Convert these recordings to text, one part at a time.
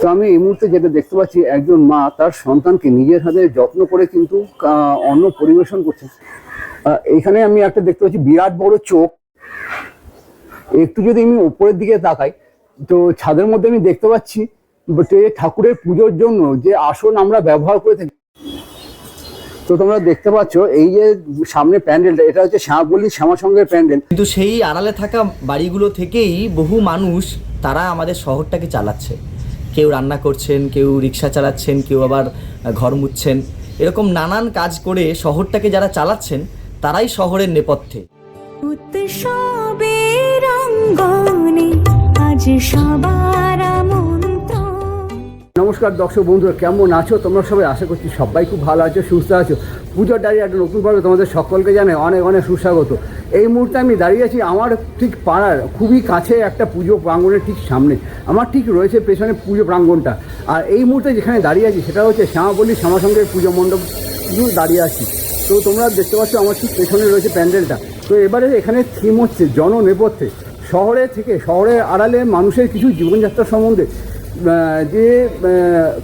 তো আমি এই মুহূর্তে যেটা দেখতে পাচ্ছি, একজন মা তার সন্তানকে নিজের হাতে যত্ন করে কিন্তু অন্ন পরিবেশন করছে। এখানে আমি একটা দেখতে পাচ্ছি, বিরাট বড় চোখ। একটু যদি আমি উপরের দিকে তাকাই, তো ছাদের মধ্যে আমি দেখতে পাচ্ছি ঠাকুরের পুজোর জন্য যে আসন আমরা ব্যবহার করে থাকি। তো তোমরা দেখতে পাচ্ছ, এই যে সামনে প্যান্ডেলটা, এটা হচ্ছে শ্যামাপল্লী শ্যামাসংঘের প্যান্ডেল। কিন্তু সেই আড়ালে থাকা বাড়িগুলো থেকেই বহু মানুষ তারা আমাদের শহরটাকে চালাচ্ছে। কেউ রান্না করছেন কেউ রিক্সা চালাচ্ছেন কেউ আবার ঘর মুছছেন। এরকম নানান কাজ করে শহরটাকে যারা চালাচ্ছেন তারাই শহরের নেপথ্যে। নমস্কার দর্শক বন্ধুরা কেমন আছো? তোমরা সবাই আশা করছি সবাই খুব ভালো আছো সুস্থ আছো। পুজোর ডায়রি একটা নতুন পর্বে তোমাদের সকলকে জানাই অনেক অনেক সুস্বাগত। এই মুহূর্তে আমি দাঁড়িয়ে আছি আমার ঠিক পাড়ার, খুবই কাছে একটা পুজো প্রাঙ্গণের ঠিক সামনে। আমার ঠিক রয়েছে পেছনে পুজো প্রাঙ্গণটা। আর এই মুহূর্তে যেখানে দাঁড়িয়ে আছি সেটা হচ্ছে শ্যামাপল্লী শ্যামাসংঘের পুজো মণ্ডপ। দাঁড়িয়ে আছি। তো তোমরা দেখতে পাচ্ছ আমার ঠিক পেছনে রয়েছে প্যান্ডেলটা। তো এবারে এখানে থিম হচ্ছে জননেপথ্যে। শহরে থেকে শহরের আড়ালে মানুষের কিছু জীবনযাত্রা সম্বন্ধে যে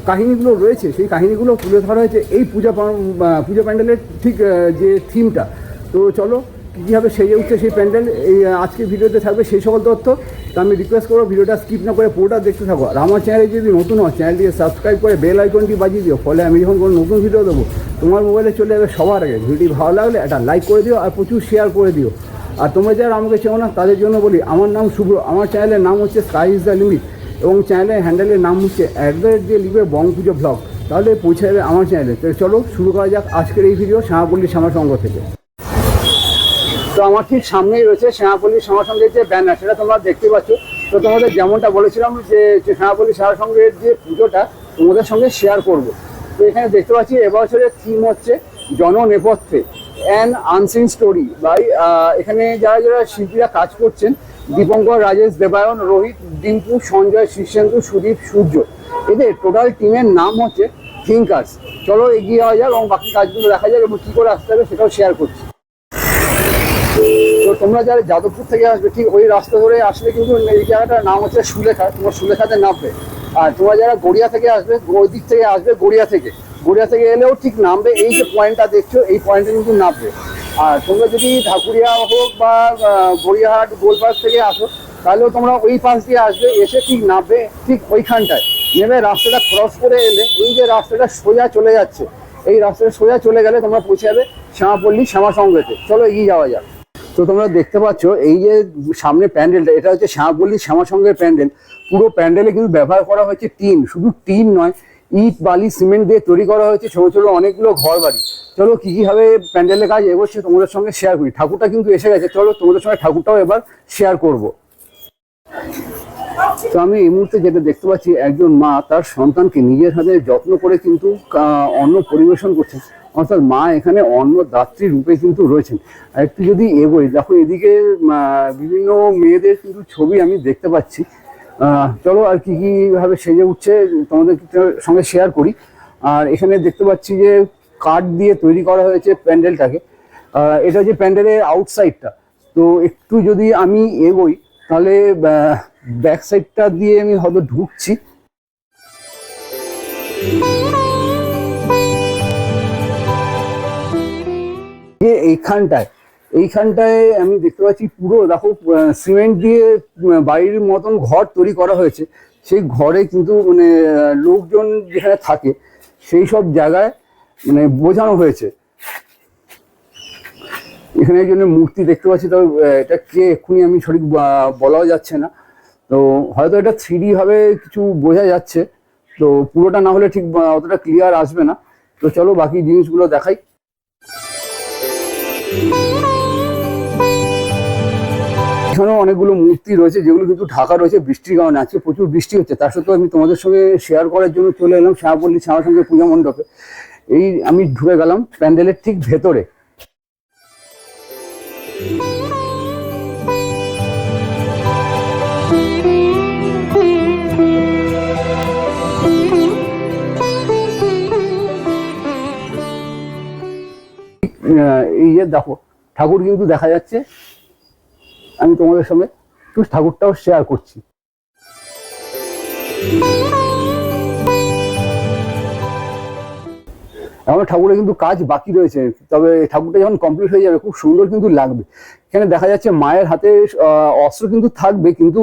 কাহিনীগুলো রয়েছে, সেই কাহিনীগুলো তুলে ধরা হয়েছে এই পূজা পূজা প্যান্ডেলের ঠিক যে থিমটা তো চলো কীভাবে সেজে উঠছে সেই প্যান্ডেল, এই আজকের ভিডিওতে থাকবে সেই সকল তথ্য। তো আমি রিকোয়েস্ট করব ভিডিওটা স্কিপ না করে পুরোটা দেখতে থাকো। আর আমার চ্যানেলে যদি নতুন হয় চ্যানেলটিকে সাবস্ক্রাইব করে বেল আইকনটি বাজিয়ে দিও। ফলে আমি যখন কোনো নতুন ভিডিও দেবো, তোমার মোবাইলে চলে যাবে সবার আগে। ভিডিও ভালো লাগলে একটা লাইক করে দিও আর প্রচুর শেয়ার করে দিও। আর তোমরা যারা আমাকে চেও না, তাদের জন্য বলি, আমার নাম শুভ্র আমার চ্যানেলের নাম হচ্ছে স্কাই ইজ দ্য লিমিট এবং চ্যানেলের হ্যান্ডেলের নাম হচ্ছে অ্যাট দ্য রেট দিয়ে লিখবে বং পুজো ব্লগ তাহলে পৌঁছে যাবে আমার চ্যানেলে তো চলো, শুরু করা যাক আজকের এই ভিডিও শ্যামাপল্লী শ্যামাসংঘ থেকে। তো আমার ঠিক সামনেই রয়েছে শ্যামাপল্লী শ্যামাসংঘের যে ব্যানার সেটা তোমরা দেখতে পাচ্ছ। তো তোমাদের যেমনটা বলেছিলাম যে শ্যামাপল্লী শ্যামাসংঘের যে পুজোটা, তোমাদের সঙ্গে শেয়ার করব। তো এখানে দেখতে পাচ্ছি, এবছরের থিম হচ্ছে জননেপথ্যে। অ্যান আনসিন স্টোরি বাই এখানে যারা যারা শিল্পীরা কাজ করছেন, দীপঙ্কর, রাজেশ, দেবায়ন, রোহিত, ডিম্পু, সঞ্জয়, শীর্ষেন্দু, সুদীপ, সূর্য। এদের টোটাল টিমের নাম হচ্ছে থিঙ্কার্স চলো এগিয়ে যাওয়া যাক এবং বাকি কাজগুলো দেখা যাক এবং কী করে আসতে হবে সেটাও শেয়ার করছি। তোমরা যারা যাদবপুর থেকে আসবে, ঠিক ওই রাস্তা ধরে আসলে কিন্তু এই জায়গাটার নাম হচ্ছে সুলেখা, তোমার সুলেখাতে নামবে। আর তোমরা যারা গড়িয়া থেকে আসবে, ওই দিক থেকে আসবে গড়িয়া থেকে। গড়িয়া থেকে এলেও ঠিক নামবে, এই যে পয়েন্টটা দেখছ, এই পয়েন্টে কিন্তু নামবে। আর তোমরা যদি ঢাকুরিয়া হোক বা গড়িয়াহাট গোলপাস থেকে আসো, তাহলেও তোমরা ওই পাশ দিয়ে আসবে, এসে ঠিক নামবে, ঠিক ওইখানটায়। নেমে রাস্তাটা ক্রস করে এলে, এই যে রাস্তাটা সোজা চলে যাচ্ছে, এই রাস্তাটা সোজা চলে গেলে তোমরা পৌঁছে যাবে শ্যামাপল্লী শ্যামাসংঘেতে। চলো এগিয়ে যাওয়া যাক। তো তোমরা দেখতে পাচ্ছ, এই যে সামনে প্যান্ডেলটা, এটা হচ্ছে শ্যামাপল্লী শ্যামাসংঘের প্যান্ডেল। পুরো প্যান্ডেলে কিন্তু ব্যবহার করা হয়েছে টিন, শুধু টিন নয়, ইট, বালি, সিমেন্ট দিয়ে তৈরি করা হয়েছে, ছোটো ছোটো অনেকগুলো ঘর বাড়ি চলো, কী কীভাবে প্যান্ডেলের কাজ এগোচ্ছে তোমাদের সঙ্গে শেয়ার করি। ঠাকুরটা কিন্তু এসে গেছে, চলো তোমাদের সঙ্গে ঠাকুরটাও এবার শেয়ার করব। তো আমি এই মুহূর্তে যেটা দেখতে পাচ্ছি, একজন মা তার সন্তানকে নিজের হাতে যত্ন করে কিন্তু অন্ন পরিবেশন করছেন অর্থাৎ মা এখানে অন্ন দাত্রী রূপে কিন্তু রয়েছেন। একটু যদি এগোই দেখো এদিকে বিভিন্ন মেয়েদের কিন্তু ছবি আমি দেখতে পাচ্ছি। চলো আর কি কি ভাবে সেজে উঠছে, তোমাদের সঙ্গে শেয়ার করি। আর এখানে দেখতে পাচ্ছি যে কাঠ দিয়ে তৈরি করা হয়েছে প্যান্ডেলটাকে। এটা যে প্যান্ডেলের আউটসাইডটা তো একটু যদি আমি এগোই, তাহলে ব্যাক সাইডটা দিয়ে আমি হয়তো ঢুকছি। এইখানটায়। এইখানটায় আমি দেখতে পাচ্ছি পুরো দেখো সিমেন্ট দিয়ে বাড়ির মতন ঘর তৈরি করা হয়েছে। সেই ঘরে কিন্তু মানে লোকজন যেখানে থাকে, সেই সব জায়গায় মানে বোঝানো হয়েছে। এখানে একজন মূর্তি দেখতে পাচ্ছি তো এটা কে এক্ষুনি আমি সঠিক বলাও যাচ্ছে না। তো হয়তো এটা থ্রি ভাবে কিছু বোঝা যাচ্ছে। তো পুরোটা না হলে ঠিক অতটা ক্লিয়ার আসবে না। তো চলো বাকি জিনিসগুলো দেখাই। এখানেও অনেকগুলো মূর্তি রয়েছে, যেগুলো কিন্তু ঢাকা রয়েছে বৃষ্টির কারণে আজকে প্রচুর বৃষ্টি হচ্ছে। তার সত্ত্বেও আমি তোমাদের সঙ্গে শেয়ার করার জন্য চলে এলাম, শ্যামাপল্লী শ্যামার সঙ্গে পূজা মণ্ডপে। এই আমি ঢুকে গেলাম প্যান্ডেলের ঠিক ভেতরে। এই যে দেখো, ঠাকুর কিন্তু দেখা যাচ্ছে। আমি তোমাদের সঙ্গে একটু ঠাকুরটাও শেয়ার করছি। আমার ঠাকুরের কিন্তু কাজ বাকি রয়েছে। তবে ঠাকুরটা যখন কমপ্লিট হয়ে যাবে, খুব সুন্দর কিন্তু লাগবে। এখানে দেখা যাচ্ছে মায়ের হাতে অস্ত্র কিন্তু থাকবে, কিন্তু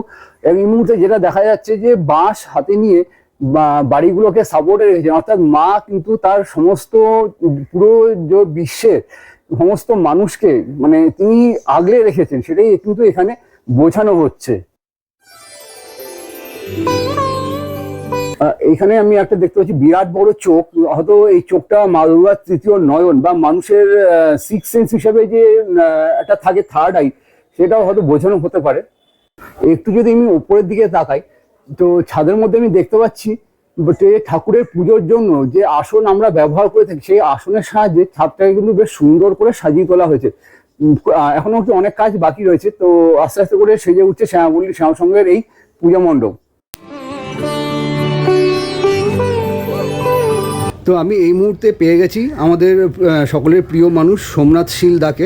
এই মুহূর্তে যেটা দেখা যাচ্ছে যে বাঁশ হাতে নিয়ে বাড়িগুলোকে সাপোর্টে রেখেছেন অর্থাৎ মা কিন্তু তার সমস্ত, পুরো যে বিশ্বের সমস্ত মানুষকে মানে তিনি আগলে রেখেছেন, সেটাই কিন্তু এখানে বোঝানো হচ্ছে। এখানে আমি একটা দেখতে পাচ্ছি, বিরাট বড় চোখ। হয়তো এই চোখটা মা দুর্গার তৃতীয় নয়ন বা মানুষের সিক্স সেন্স হিসেবে যে একটা থাকে থার্ড আই সেটাও হয়তো বোঝানো হতে পারে। একটু যদি আমি উপরের দিকে তাকাই তো ছাদের মধ্যে আমি দেখতে পাচ্ছি ঠাকুরের পুজোর জন্য যে আসন আমরা ব্যবহার করে থাকি, সেই আসনের সাহায্যে ছাদটাকে কিন্তু বেশ সুন্দর করে সাজিয়ে তোলা হয়েছে। এখনও কিন্তু অনেক কাজ বাকি রয়েছে, তো আস্তে আস্তে করে সেজে উঠছে শ্যামাপল্লী শ্যামসঙ্গের এই পূজা মণ্ডপ। তো আমি এই মুহূর্তে পেয়ে গেছি আমাদের সকলের প্রিয় মানুষ সোমনাথ শীল শীলদাকে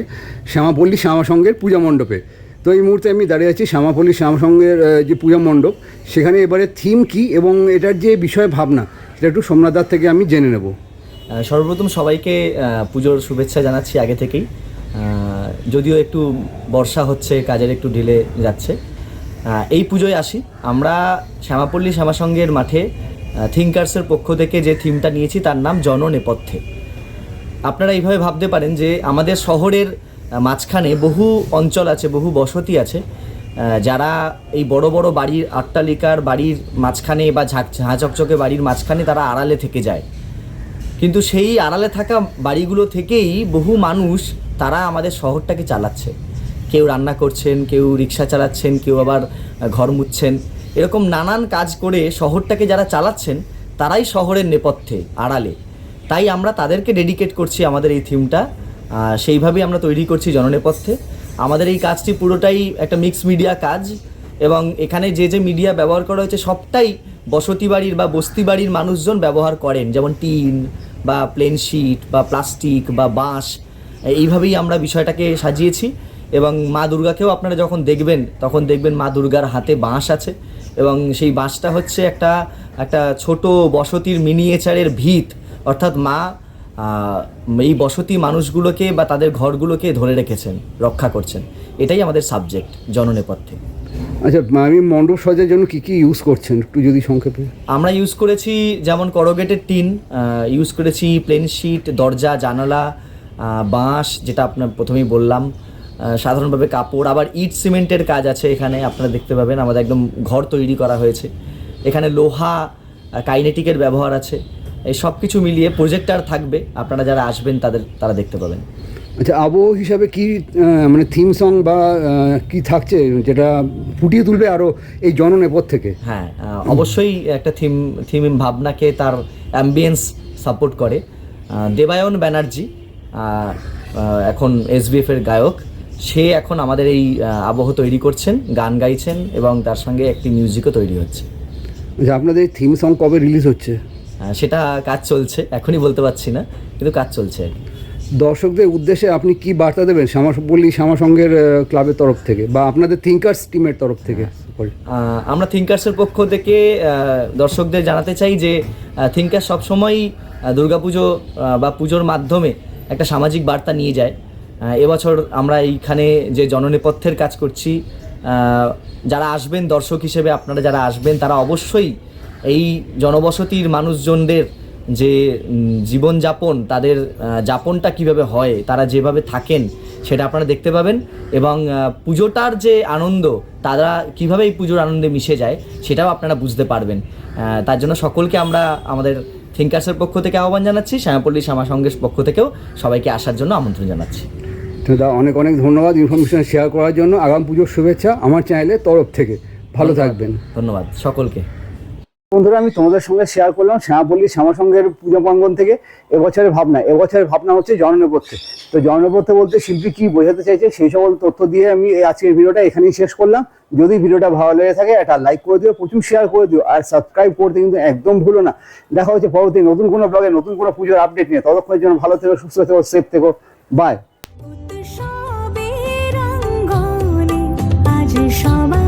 শ্যামাপল্লী শ্যামাসঙ্গের পূজা মণ্ডপে। তো এই মুহূর্তে আমি দাঁড়িয়ে আছি শ্যামাপল্লী শ্যামাসঙ্গের যে পূজা মণ্ডপ, সেখানে এবারে থিম কি এবং এটার যে বিষয় ভাবনা, সেটা একটু সোমনাথদার থেকে আমি জেনে নেব। সর্বপ্রথম সবাইকে পুজোর শুভেচ্ছা জানাচ্ছি আগে থেকেই। যদিও একটু বর্ষা হচ্ছে, কাজের একটু ঢিলে যাচ্ছে। এই পুজোয় আসি। আমরা শ্যামাপল্লী শ্যামাসঙ্গের মাঠে থিঙ্কার্সের পক্ষ থেকে যে থিমটা নিয়েছি, তার নাম জননেপথ্যে। আপনারা এইভাবে ভাবতে পারেন যে আমাদের শহরের মাঝখানে বহু অঞ্চল আছে, বহু বসতি আছে। যারা এই বড় বড় বাড়ির আট্টালিকার বাড়ির মাঝখানে বা ঝাঁক ঝাঁ চকচকে বাড়ির মাঝখানে তারা আড়ালে থেকে যায়। কিন্তু সেই আড়ালে থাকা বাড়িগুলো থেকেই বহু মানুষ তারা আমাদের শহরটাকে চালাচ্ছে। কেউ রান্না করছেন, কেউ রিক্সা চালাচ্ছেন, কেউ আবার ঘর মুছছেন। এরকম নানান কাজ করে শহরটাকে যারা চালাচ্ছেন, তারাই শহরের নেপথ্যে, আড়ালে। তাই আমরা তাদেরকে ডেডিকেট করছি আমাদের এই থিমটা সেইভাবেই আমরা তৈরি করছি জননেপথ্যে আমাদের এই কাজটি পুরোটাই একটা মিক্স মিডিয়া কাজ এবং এখানে যে যে মিডিয়া ব্যবহার করা হয়েছে, সবটাই বসতি বাড়ির বা বস্তি বাড়ির মানুষজন ব্যবহার করেন। যেমন টিন বা প্লেন শিট বা প্লাস্টিক বা বাঁশ, এইভাবেই আমরা বিষয়টাকে সাজিয়েছি। এবং মা দুর্গাকেও আপনারা যখন দেখবেন, তখন দেখবেন মা দুর্গার হাতে বাঁশ আছে এবং সেই বাঁশটা হচ্ছে একটা একটা ছোট বসতির মিনিয়েচারের ভিত। অর্থাৎ মা এই বসতি মানুষগুলোকে বা তাদের ঘরগুলোকে ধরে রেখেছেন রক্ষা করছেন। এটাই আমাদের সাবজেক্ট জননেপথ্যে আচ্ছা আমি মণ্ডপ সাজার জন্য কি কি ইউজ করছেন? একটু যদি সংক্ষেপে। আমরা ইউজ করেছি যেমন করোগেটেড টিন ইউজ করেছি প্লেন শিট দরজা জানালা বাঁশ যেটা আপনার প্রথমেই বললাম। সাধারণভাবে কাপড় আবার ইট সিমেন্টের কাজ আছে এখানে আপনারা দেখতে পাবেন। আমাদের একদম ঘর তৈরি করা হয়েছে। এখানে লোহা কাইনেটিকের ব্যবহার আছে। এই সব কিছু মিলিয়ে প্রজেক্টার থাকবে। আপনারা যারা আসবেন তাদের তারা দেখতে পাবেন। আচ্ছা আবহ হিসাবে কি মানে থিম সং বা কি থাকছে যেটা ফুটিয়ে তুলবে আরও এই জননেপথ থেকে? হ্যাঁ অবশ্যই একটা থিম থিম ভাবনাকে তার অ্যাম্বিয়েন্স সাপোর্ট করে। দেবায়ন ব্যানার্জি এখন এসবিএফ এর গায়ক সে এখন আমাদের এই আবহ তৈরি করছেন গান গাইছেন এবং তার সঙ্গে একটি মিউজিকও তৈরি হচ্ছে। আচ্ছা আপনাদের থিম সং কবে রিলিজ হচ্ছে? সেটা কাজ চলছে এখনই বলতে পারছি না কিন্তু কাজ চলছে আর কি। দর্শকদের উদ্দেশ্যে আপনি কি বার্তা দেবেন? শ্যামাপল্লী আহ, ক্লাবের তরফ থেকে বা আপনাদের থিঙ্কার্স টিমের তরফ থেকে? আমরা থিঙ্কার্সের পক্ষ থেকে দর্শকদের জানাতে চাই যে থিঙ্কার সবসময়ই দুর্গাপুজো বা পুজোর মাধ্যমে একটা সামাজিক বার্তা নিয়ে যায়। এবছর আমরা এইখানে যে জননেপথ্যের কাজ করছি যারা আসবেন দর্শক হিসেবে আপনারা যারা আসবেন তারা অবশ্যই এই জনবসতির মানুষজনদের যে জীবনযাপন তাদের যাপনটা কীভাবে হয় তারা যেভাবে থাকেন সেটা আপনারা দেখতে পাবেন। এবং পুজোটার যে আনন্দ তারা কীভাবে এই পুজোর আনন্দে মিশে যায় সেটাও আপনারা বুঝতে পারবেন। তার জন্য সকলকে আমরা আমাদের থিঙ্কার্সের পক্ষ থেকে আহ্বান জানাচ্ছি শ্যামাপল্লী শ্যামা সংঘের পক্ষ থেকেও সবাইকে আসার জন্য আমন্ত্রণ জানাচ্ছি। তো দা অনেক অনেক ধন্যবাদ ইনফরমেশন শেয়ার করার জন্য। আগাম পুজোর শুভেচ্ছা আমার চ্যানেলের তরফ থেকে। ভালো থাকবেন। ধন্যবাদ সকলকে। বন্ধুরা, আমি তোমাদের সঙ্গে শেয়ার করলাম শ্যামাপল্লী শ্যামাসংঘের পূজা প্রাঙ্গন থেকে এবছরের ভাবনা। এবছরের ভাবনা হচ্ছে জননেপথ্যে। তো জননেপথ্যে বলতে শিল্পী কি বোঝাতে চাইছে সেই সকল তথ্য দিয়ে আমি আজকের ভিডিওটা এখানেই শেষ করলাম। যদি ভিডিওটা ভালো লেগে থাকে, একটা লাইক করে দিও, প্রচুর শেয়ার করে দিও, আর সাবস্ক্রাইব করতে কিন্তু একদম ভুলো না। দেখা হচ্ছে পরবর্তী নতুন কোনো ব্লগে নতুন কোনো পুজোর আপডেট নিয়ে। ততক্ষণের জন্য ভালো থেকো, সুস্থ থেকো সেফ থেকো। বাই সবাই